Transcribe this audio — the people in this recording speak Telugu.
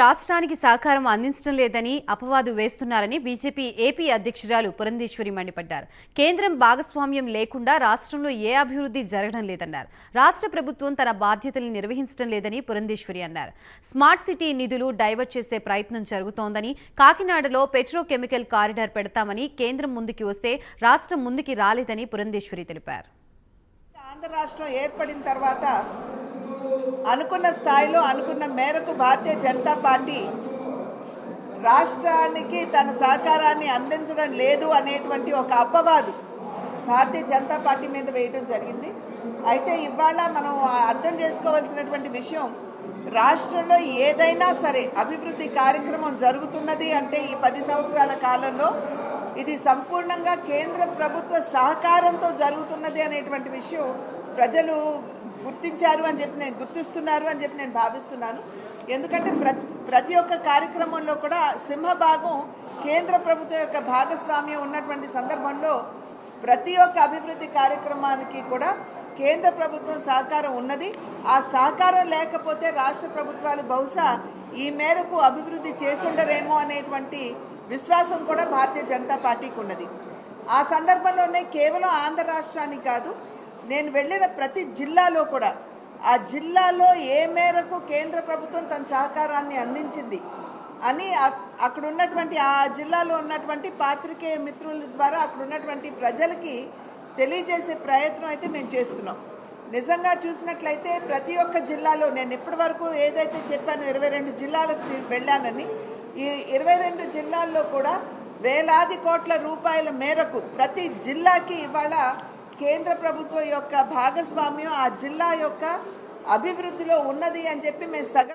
రాష్ట్రానికి సహకారం అందించడం లేదని అపవాదు వేస్తున్నారని బీజేపీ ఏపీ అధ్యక్షురాలు పురంధేశ్వరి మండిపడ్డారు. కేంద్రం భాగస్వామ్యం లేకుండా రాష్ట్రంలో ఏ అభివృద్ధి జరగడం లేదన్నారు. రాష్ట్ర ప్రభుత్వం తన బాధ్యతలు నిర్వహించడం లేదని పురంధేశ్వరి అన్నారు. స్మార్ట్ సిటీ నిధులు డైవర్ట్ చేసే ప్రయత్నం జరుగుతోందని కాకినాడలో పెట్రోకెమికల్ కారిడార్ పెడతామని కేంద్రం ముందుకి వస్తే రాష్ట్రం ముందుకి రాలేదని పురంధేశ్వరి తెలిపారు. ఆంధ్ర రాష్ట్రం ఏర్పడిన తర్వాత అనుకున్న స్థాయిలో అనుకున్న మేరకు భారతీయ జనతా పార్టీ రాష్ట్రానికి తన సహకారాన్ని అందించడం లేదు అనేటువంటి ఒక అపవాదు భారతీయ జనతా పార్టీ మీద వేయడం జరిగింది. అయితే ఇవాళ మనం అర్థం చేసుకోవాల్సినటువంటి విషయం రాష్ట్రంలో ఏదైనా సరే అభివృద్ధి కార్యక్రమం జరుగుతున్నది అంటే ఈ పది సంవత్సరాల కాలంలో ఇది సంపూర్ణంగా కేంద్ర ప్రభుత్వ సహకారంతో జరుగుతున్నది అనేటువంటి విషయం ప్రజలు గుర్తించారు అని చెప్పి నేను గుర్తిస్తున్నారు అని చెప్పి నేను భావిస్తున్నాను. ఎందుకంటే ప్ర ప్రతి ఒక్క కార్యక్రమంలో కూడా సింహభాగం కేంద్ర ప్రభుత్వం యొక్క భాగస్వామ్యం ఉన్నటువంటి సందర్భంలో ప్రతి ఒక్క అభివృద్ధి కార్యక్రమానికి కూడా కేంద్ర ప్రభుత్వం సహకారం ఉన్నది. ఆ సహకారం లేకపోతే రాష్ట్ర ప్రభుత్వాలు బహుశా ఈ మేరకు అభివృద్ధి చేసుండరేమో అనేటువంటి విశ్వాసం కూడా భారతీయ జనతా పార్టీకి ఉన్నది. ఆ సందర్భంలోనే కేవలం ఆంధ్ర రాష్ట్రానికి కాదు నేను వెళ్ళిన ప్రతి జిల్లాలో కూడా ఆ జిల్లాలో ఏ మేరకు కేంద్ర ప్రభుత్వం తన సహకారాన్ని అందించింది అని అక్కడ ఉన్నటువంటి ఆ జిల్లాలో ఉన్నటువంటి పాత్రికేయ మిత్రుల ద్వారా అక్కడ ఉన్నటువంటి ప్రజలకి తెలియజేసే ప్రయత్నం అయితే మేము చేస్తున్నాం. నిజంగా చూసినట్లయితే ప్రతి ఒక్క జిల్లాలో నేను ఇప్పటి వరకు ఏదైతే చెప్పాను ఇరవై రెండు జిల్లాలకు వెళ్ళానని ఈ ఇరవై రెండు జిల్లాల్లో కూడా వేలాది కోట్ల రూపాయల మేరకు ప్రతి జిల్లాకి ఇవాళ కేంద్ర ప్రభుత్వం యొక్క భాగస్వామ్యం ఆ జిల్లా యొక్క అభివృద్ధిలో ఉన్నది అని చెప్పి మేము సగ